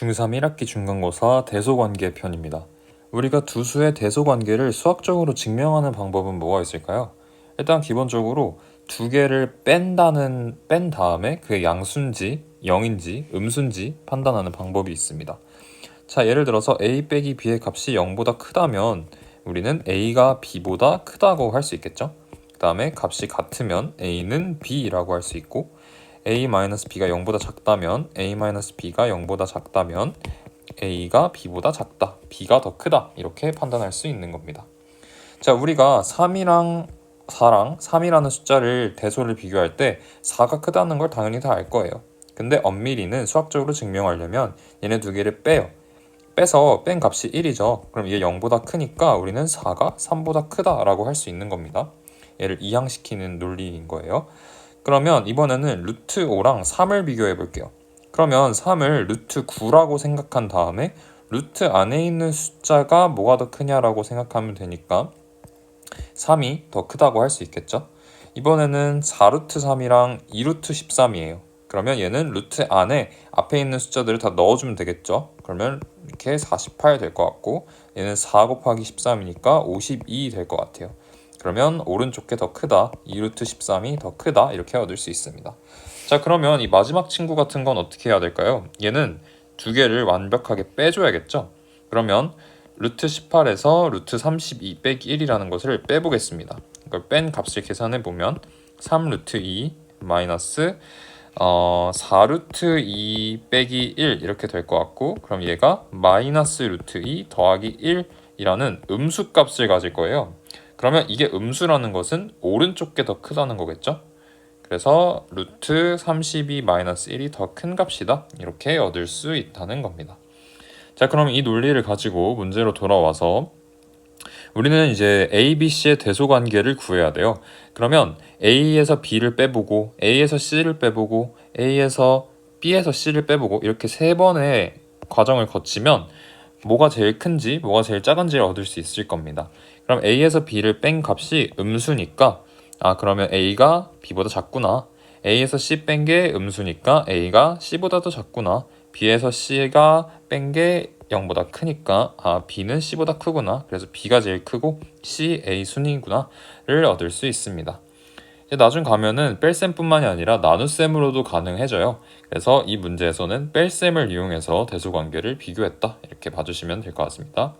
중3 1학기 중간고사 대소관계 편입니다. 우리가 두 수의 대소관계를 수학적으로 증명하는 방법은 뭐가 있을까요? 일단 기본적으로 두 개를 뺀다는 뺀 다음에 그 양수인지 0인지 음수인지 판단하는 방법이 있습니다. 자, 예를 들어서 a 빼기 b의 값이 0보다 크다면 우리는 a가 b보다 크다고 할 수 있겠죠? 그 다음에 값이 같으면 a는 b라고 할 수 있고 a-b가 0보다 작다면 a-b가 0보다 작다면 a가 b보다 작다, b가 더 크다 이렇게 판단할 수 있는 겁니다. 자, 우리가 3이랑 4랑 3이라는 숫자를 대소를 비교할 때 4가 크다는 걸 당연히 다 알 거예요. 근데 엄밀히는 수학적으로 증명하려면 얘네 두 개를 빼요. 빼서 뺀 값이 1이죠. 그럼 이게 0보다 크니까 우리는 4가 3보다 크다라고 할 수 있는 겁니다. 얘를 이항시키는 논리인 거예요. 그러면 이번에는 루트 5랑 3을 비교해 볼게요. 그러면 3을 루트 9라고 생각한 다음에 루트 안에 있는 숫자가 뭐가 더 크냐라고 생각하면 되니까 3이 더 크다고 할 수 있겠죠. 이번에는 4루트 3이랑 2루트 13이에요. 그러면 얘는 루트 안에 앞에 있는 숫자들을 다 넣어주면 되겠죠. 그러면 이렇게 48 될 것 같고 얘는 4 곱하기 13이니까 52 될 것 같아요. 그러면 오른쪽 게 더 크다. 2루트 13이 더 크다. 이렇게 얻을 수 있습니다. 자 그러면 이 마지막 친구 같은 건 어떻게 해야 될까요? 얘는 두 개를 완벽하게 빼줘야겠죠. 그러면 루트 18에서 루트 32 빼기 1이라는 것을 빼보겠습니다. 이걸 뺀 값을 계산해 보면 3 루트 2 마이너스 어, 4루트 2 빼기 1 이렇게 될 것 같고 그럼 얘가 마이너스 루트 2 더하기 1이라는 음수 값을 가질 거예요. 그러면 이게 음수라는 것은 오른쪽 게 더 크다는 거겠죠? 그래서 루트 32 마이너스 1이 더 큰 값이다. 이렇게 얻을 수 있다는 겁니다. 자, 그럼 이 논리를 가지고 문제로 돌아와서 우리는 이제 A, B, C의 대소 관계를 구해야 돼요. 그러면 A에서 B를 빼보고 A에서 C를 빼보고 A에서 B에서 C를 빼보고 이렇게 세 번의 과정을 거치면 뭐가 제일 큰지 뭐가 제일 작은지를 얻을 수 있을 겁니다. 그럼 A에서 B를 뺀 값이 음수니까 아 그러면 A가 B보다 작구나. A에서 C 뺀 게 음수니까 A가 C보다 더 작구나. B에서 C가 뺀 게 0보다 크니까 아 B는 C보다 크구나. 그래서 B가 제일 크고 C, A 순위구나를 얻을 수 있습니다. 나중 가면은 뺄셈뿐만이 아니라 나눗셈으로도 가능해져요. 그래서 이 문제에서는 뺄셈을 이용해서 대소관계를 비교했다 이렇게 봐주시면 될 것 같습니다.